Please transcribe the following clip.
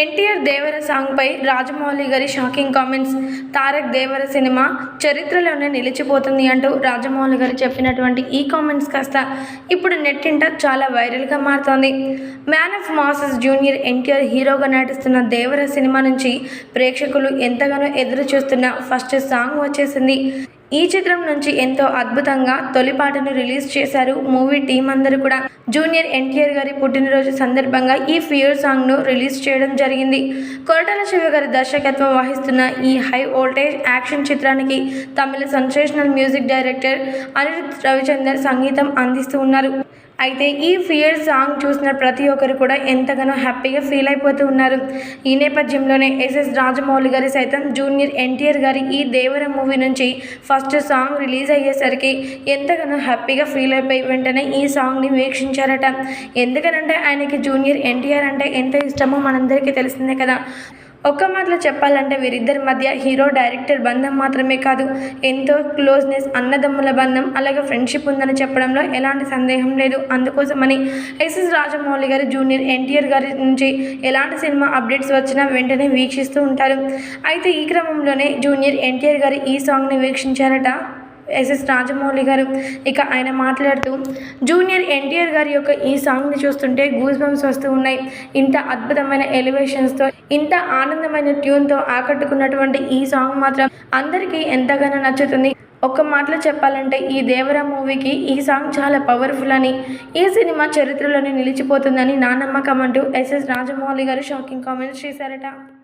ఎన్టీఆర్ దేవర సాంగ్పై రాజమౌళి గారి shocking comments. Tarak Devara cinema చరిత్రలోనే నిలిచిపోతుంది అంటూ రాజమౌళి గారు చెప్పినటువంటి ఈ కామెంట్స్ కాస్త ఇప్పుడు నెట్టింట చాలా వైరల్గా మారుతోంది. Man of masses junior NTR హీరోగా నటిస్తున్న దేవర సినిమా నుంచి ప్రేక్షకులు ఎంతగానో ఎదురు చూస్తున్న ఫస్ట్ సాంగ్ వచ్చేసింది. ఈ చిత్రం నుంచి ఎంతో అద్భుతంగా తొలి పాటను రిలీజ్ చేశారు. మూవీ టీం అందరూ కూడా జూనియర్ ఎన్టీఆర్ గారి పుట్టినరోజు సందర్భంగా ఈ ఫియర్ సాంగ్ను రిలీజ్ చేయడం జరిగింది. కొరటాల శివ గారి దర్శకత్వం వహిస్తున్న ఈ హై వోల్టేజ్ యాక్షన్ చిత్రానికి తమిళ sensational music director Anirudh Ravichander సంగీతం అందిస్తూ ఉన్నారు. అయితే ఈ ఫియర్ సాంగ్ చూసిన ప్రతి ఒక్కరు కూడా ఎంతగానో హ్యాపీగా ఫీల్ అయిపోతూ ఉన్నారు. ఈ నేపథ్యంలోనే ఎస్ఎస్ రాజమౌళి గారి సైతం జూనియర్ ఎన్టీఆర్ గారి ఈ దేవర మూవీ నుంచి ఫస్ట్ సాంగ్ రిలీజ్ అయ్యేసరికి ఎంతగానో హ్యాపీగా ఫీల్ అయిపోయి వెంటనే ఈ సాంగ్ని వీక్షించారట. ఎందుకనంటే ఆయనకి జూనియర్ ఎన్టీఆర్ అంటే ఎంత ఇష్టమో మనందరికీ తెలిసిందే కదా. ఒక్క మాటలో చెప్పాలంటే వీరిద్దరి మధ్య హీరో డైరెక్టర్ బంధం మాత్రమే కాదు. ఎంతో క్లోజ్నెస్ అన్నదమ్ముల బంధం అలాగే ఫ్రెండ్షిప్ ఉందని చెప్పడంలో ఎలాంటి సందేహం లేదు. అందుకోసమని ఎస్ఎస్ రాజమౌళి గారు జూనియర్ ఎన్టీఆర్ గారి నుంచి ఎలాంటి సినిమా అప్డేట్స్ వచ్చినా వెంటనే వీక్షిస్తూ ఉంటారు. అయితే ఈ క్రమంలోనే జూనియర్ ఎన్టీఆర్ గారు ఈ సాంగ్ని వీక్షించారట. ఎస్ఎస్ రాజమౌళి గారు. ఇక ఆయన మాట్లాడుతూ జూనియర్ ఎన్టీఆర్ గారి యొక్క ఈ సాంగ్ని చూస్తుంటే గూస్ బంప్స్ వస్తూ ఉన్నాయి. ఇంత అద్భుతమైన ఎలివేషన్స్తో ఇంత ఆనందమైన ట్యూన్తో ఆకట్టుకున్నటువంటి ఈ సాంగ్ మాత్రం అందరికీ ఎంతగానో నచ్చుతుంది. ఒక్క మాటలో చెప్పాలంటే ఈ దేవర మూవీకి ఈ సాంగ్ చాలా పవర్ఫుల్ అని ఈ సినిమా చరిత్రలోనే నిలిచిపోతుందని నా నమ్మకం అంటూ ఎస్ఎస్ రాజమౌళి గారు షాకింగ్ కామెంట్స్ చేశారట.